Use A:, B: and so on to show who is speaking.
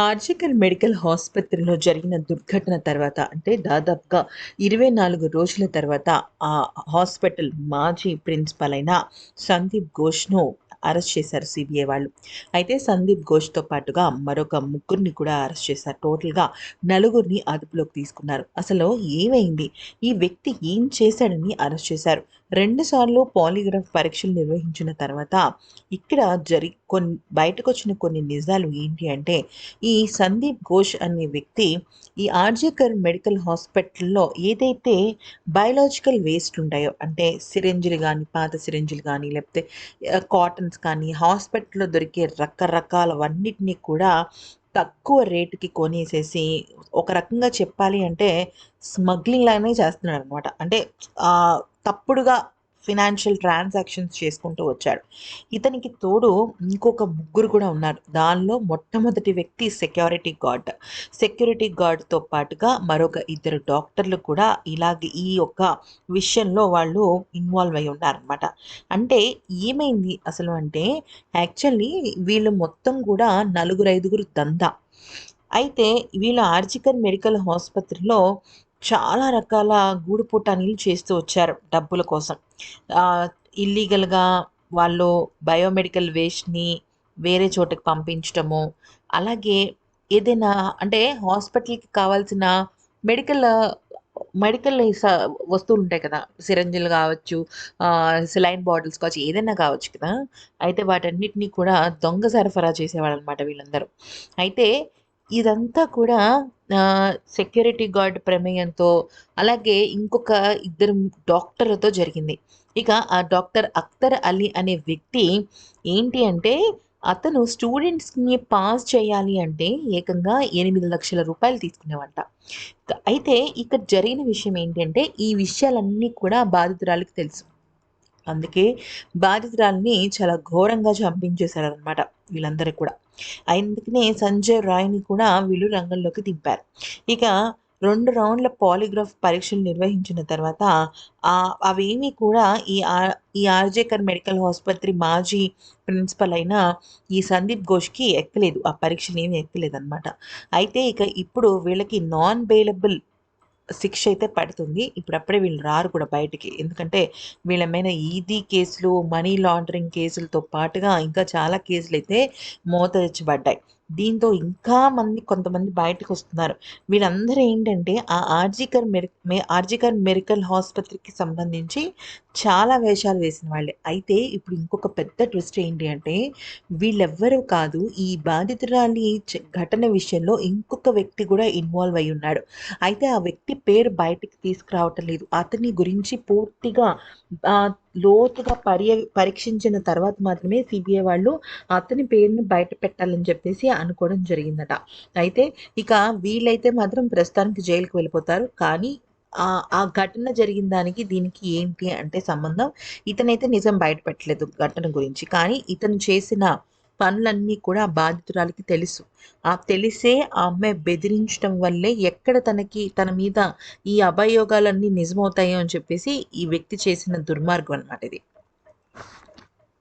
A: ఆర్జికల్ medical ఆసుపత్రిలో జరిగిన దుర్ఘటన తర్వాత అంటే దాదాపుగా ఇరవై నాలుగు రోజుల తర్వాత ఆ హాస్పిటల్ మాజీ ప్రిన్సిపల్ అయిన సందీప్ ఘోష్ను అరెస్ట్ చేశారు సిబిఐ వాళ్ళు. అయితే సందీప్ ఘోష్తో పాటుగా మరొక ముగ్గురిని కూడా అరెస్ట్ చేశారు. టోటల్గా నలుగురిని అదుపులోకి తీసుకున్నారు. అసలు ఏమైంది? ఈ వ్యక్తి ఏం చేశాడని అరెస్ట్ చేశారు. రెండుసార్లు పాలిగ్రాఫ్ పరీక్షలు నిర్వహించిన తర్వాత ఇక్కడ జరి కొన్ని బయటకు వచ్చిన కొన్ని నిజాలు ఏంటి అంటే ఈ సందీప్ ఘోష్ అనే వ్యక్తి ఈ ఆర్జేకర్ మెడికల్ హాస్పిటల్లో ఏదైతే బయలాజికల్ వేస్ట్ ఉంటాయో అంటే సిరింజులు కానీ పాత సిరింజులు కానీ లేకపోతే కాటన్స్ కానీ హాస్పిటల్లో దొరికే రకరకాలవన్నిటినీ కూడా తక్కువ రేటుకి కొనేసేసి ఒక రకంగా చెప్పాలి అంటే స్మగ్లింగ్ లాగానే చేస్తున్నాడు అనమాట అంటే తప్పుడుగా ఫినాన్షియల్ ట్రాన్సాక్షన్స్ చేసుకుంటూ వచ్చాడు. ఇతనికి తోడు ఇంకొక ముగ్గురు కూడా ఉన్నారు. దానిలో మొట్టమొదటి వ్యక్తి సెక్యూరిటీ గార్డ్ సెక్యూరిటీ గార్డ్తో పాటుగా మరొక ఇద్దరు డాక్టర్లు కూడా ఇలాగే ఈ యొక్క విషయంలో వాళ్ళు ఇన్వాల్వ్ అయి ఉన్నారనమాట అంటే ఏమైంది అసలు అంటే యాక్చువల్లీ వీళ్ళు మొత్తం కూడా నలుగురు ఐదుగురు దందా. అయితే వీళ్ళు ఆర్జికల్ మెడికల్ ఆసుపత్రిలో చాలా రకాల గూడుపుటానీలు చేస్తూ వచ్చారు డబ్బుల కోసం. ఇల్లీగల్గా వాళ్ళు బయోమెడికల్ వేస్ట్ని వేరే చోటకి పంపించటము అలాగే ఏదైనా అంటే హాస్పిటల్కి కావాల్సిన మెడికల్ మెడికల్ వస్తువులు ఉంటాయి కదా సిరంజిలు కావచ్చు సిలైన్ బాటిల్స్ కావచ్చు ఏదైనా కావచ్చు కదా అయితే వాటన్నిటిని కూడా దొంగ సరఫరా చేసేవాళ్ళు అనమాట వీళ్ళందరూ. అయితే ఇదంతా కూడా సెక్యూరిటీ గార్డ్ ప్రమేయంతో అలాగే ఇంకొక ఇద్దరు డాక్టర్లతో జరిగింది. ఇక ఆ డాక్టర్ అఖ్తర్ అలీ అనే వ్యక్తి ఏంటి అంటే అతను స్టూడెంట్స్ని పాస్ చేయాలి అంటే ఏకంగా ఎనిమిది లక్షల రూపాయలు తీసుకునేవంట. అయితే ఇక్కడ జరిగిన విషయం ఏంటంటే ఈ విషయాలన్నీ కూడా బాధితురాలికి తెలుసు. అందుకే బాధితురాల్ని చాలా ఘోరంగా చంపించేశారనమాట వీళ్ళందరూ కూడా. అందుకనే సంజయ్ రాయ్ని కూడా వీళ్ళు రంగంలోకి దింపారు. ఇక రెండు రౌండ్ల పాలిగ్రాఫ్ పరీక్షలు నిర్వహించిన తర్వాత అవేమీ కూడా ఈ ఈ ఆర్జేకర్ మెడికల్ ఆసుపత్రి మాజీ ప్రిన్సిపల్ అయిన ఈ సందీప్ ఘోష్కి ఎక్కలేదు. ఆ పరీక్షలు ఏమీ ఎక్కలేదు అనమాట అయితే ఇక ఇప్పుడు వీళ్ళకి నాన్ బెయిలబుల్ శిక్ష అయితే పడుతుంది. ఇప్పుడప్పుడే వీళ్ళు రారు కూడా బయటికి. ఎందుకంటే వీళ్ళ మీద ఈదీ కేసులు మనీ లాండరింగ్ కేసులతో పాటుగా ఇంకా చాలా కేసులు అయితే మోత తెచ్చబడ్డాయి దీంతో ఇంకా మంది కొంతమంది బయటకు వస్తున్నారు. వీళ్ళందరూ ఏంటంటే ఆ ఆర్జికర్ మెరి మే- ఆర్జికర్ మెడికల్ ఆసుపత్రికి సంబంధించి చాలా వేషాలు వేసిన వాళ్ళే. అయితే ఇప్పుడు ఇంకొక పెద్ద ట్విస్ట్ ఏంటి అంటే వీళ్ళెవ్వరూ కాదు ఈ బాధితురాలి ఘటన విషయంలో ఇంకొక వ్యక్తి కూడా ఇన్వాల్వ్ అయి ఉన్నాడు. అయితే ఆ వ్యక్తి పేరు బయటికి తీసుకురావటం లేదు. అతని గురించి పూర్తిగా లోతుగా పర్య పరీక్షించిన తర్వాత మాత్రమే సిబిఐ వాళ్ళు అతని పేరుని బయట పెట్టాలని చెప్పేసి అనుకోవడం జరిగిందట. అయితే ఇక వీళ్ళైతే మాత్రం ప్రస్తుతానికి జైలుకి వెళ్ళిపోతారు. కానీ ఆ ఆ ఘటన జరిగిన దానికి దీనికి ఏంటి అంటే సంబంధం? ఇతనైతే నిజం బయట పెట్టలేదు ఘటన గురించి. కానీ ఇతను చేసిన పనులన్నీ కూడా ఆ బాధితురాలికి తెలుసు. ఆ తెలిసే ఆ అమ్మాయి బెదిరించడం వల్లే ఎక్కడ తనకి తన మీద ఈ అభయోగాలన్నీ నిజమవుతాయో అని చెప్పేసి ఈ వ్యక్తి చేసిన దుర్మార్గం అన్నమాట ఇది.